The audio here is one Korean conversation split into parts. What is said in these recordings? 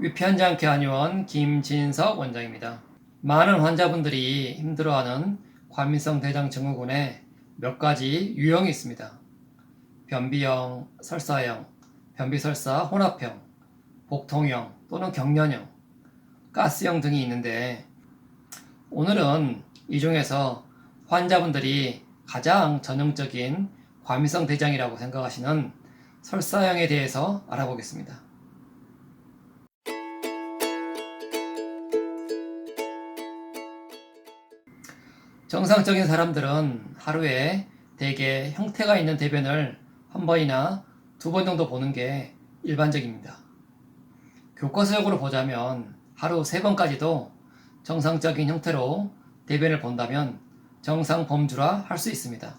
위피하지 않게 한의원 김진석 원장입니다. 많은 환자분들이 힘들어하는 과민성 대장 증후군에 몇 가지 유형이 있습니다. 변비형, 설사형, 변비설사 혼합형, 복통형 또는 경련형, 가스형 등이 있는데 오늘은 이 중에서 환자분들이 가장 전형적인 과민성 대장이라고 생각하시는 설사형에 대해서 알아보겠습니다. 정상적인 사람들은 하루에 대개 형태가 있는 대변을 한 번이나 두 번 정도 보는 게 일반적입니다. 교과서적으로 보자면 하루 세 번까지도 정상적인 형태로 대변을 본다면 정상 범주라 할 수 있습니다.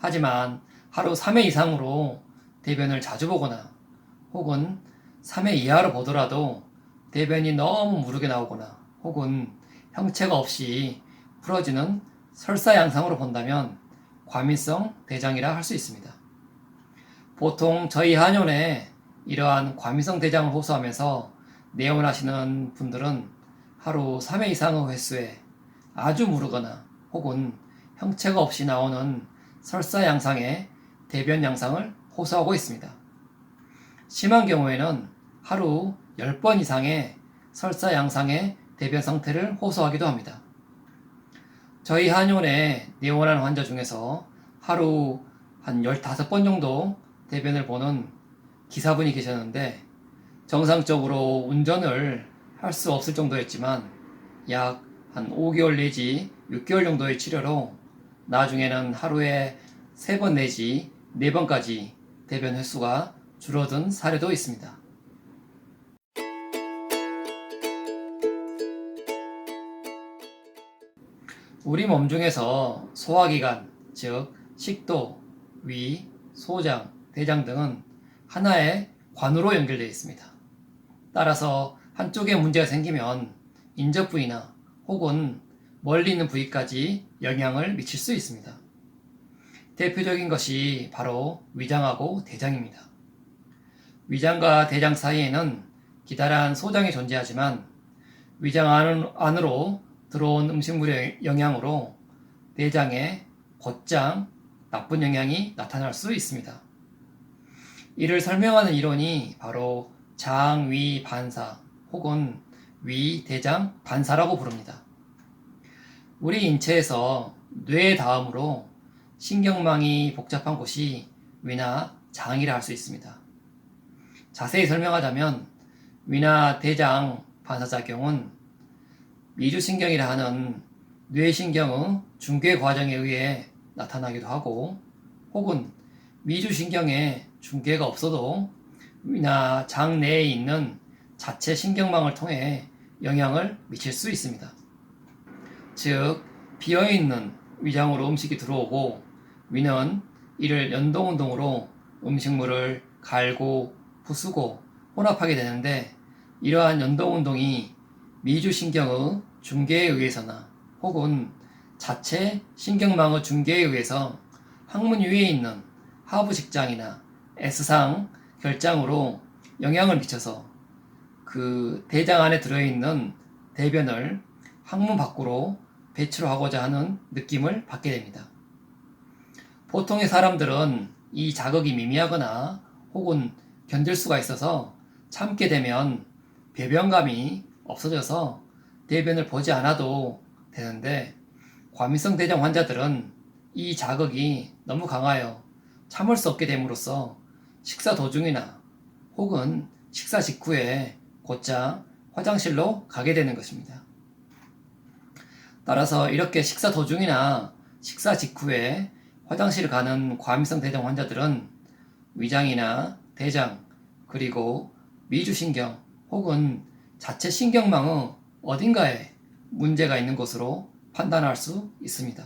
하지만 하루 3회 이상으로 대변을 자주 보거나 혹은 3회 이하로 보더라도 대변이 너무 무르게 나오거나 혹은 형체가 없이 풀어지는 설사 양상으로 본다면 과민성 대장이라 할 수 있습니다. 보통 저희 한의원에 이러한 과민성 대장을 호소하면서 내원하시는 분들은 하루 3회 이상의 횟수에 아주 무르거나 혹은 형체가 없이 나오는 설사 양상의 대변 양상을 호소하고 있습니다. 심한 경우에는 하루 10번 이상의 설사 양상의 대변 상태를 호소하기도 합니다. 저희 한의원에 내원하는 환자 중에서 하루 한 15번 정도 대변을 보는 기사분이 계셨는데 정상적으로 운전을 할 수 없을 정도였지만 약 한 5개월 내지 6개월 정도의 치료로 나중에는 하루에 3번 내지 4번까지 대변 횟수가 줄어든 사례도 있습니다. 우리 몸 중에서 소화기관, 즉 식도, 위, 소장, 대장 등은 하나의 관으로 연결되어 있습니다. 따라서 한쪽에 문제가 생기면 인접 부위나 혹은 멀리 있는 부위까지 영향을 미칠 수 있습니다. 대표적인 것이 바로 위장하고 대장입니다. 위장과 대장 사이에는 기다란 소장이 존재하지만 위장 안으로 들어온 음식물의 영향으로 내장에 곧장 나쁜 영향이 나타날 수 있습니다. 이를 설명하는 이론이 바로 장위 반사 혹은 위 대장 반사라고 부릅니다. 우리 인체에서 뇌 다음으로 신경망이 복잡한 곳이 위나 장이라 할 수 있습니다. 자세히 설명하자면 위나 대장 반사작용은 미주신경이라 하는 뇌신경의 중계 과정에 의해 나타나기도 하고 혹은 미주신경에 중계가 없어도 위나 장 내에 있는 자체 신경망을 통해 영향을 미칠 수 있습니다. 즉, 비어있는 위장으로 음식이 들어오고 위는 이를 연동운동으로 음식물을 갈고 부수고 혼합하게 되는데 이러한 연동운동이 미주신경의 중계에 의해서나 혹은 자체 신경망의 중계에 의해서 항문 위에 있는 하부식장이나 S상 결장으로 영향을 미쳐서 그 대장 안에 들어있는 대변을 항문 밖으로 배출하고자 하는 느낌을 받게 됩니다. 보통의 사람들은 이 자극이 미미하거나 혹은 견딜 수가 있어서 참게 되면 배변감이 없어져서 대변을 보지 않아도 되는데 과민성 대장 환자들은 이 자극이 너무 강하여 참을 수 없게 됨으로써 식사 도중이나 혹은 식사 직후에 곧장 화장실로 가게 되는 것입니다. 따라서 이렇게 식사 도중이나 식사 직후에 화장실을 가는 과민성 대장 환자들은 위장이나 대장 그리고 미주신경 혹은 자체 신경망의 어딘가에 문제가 있는 것으로 판단할 수 있습니다.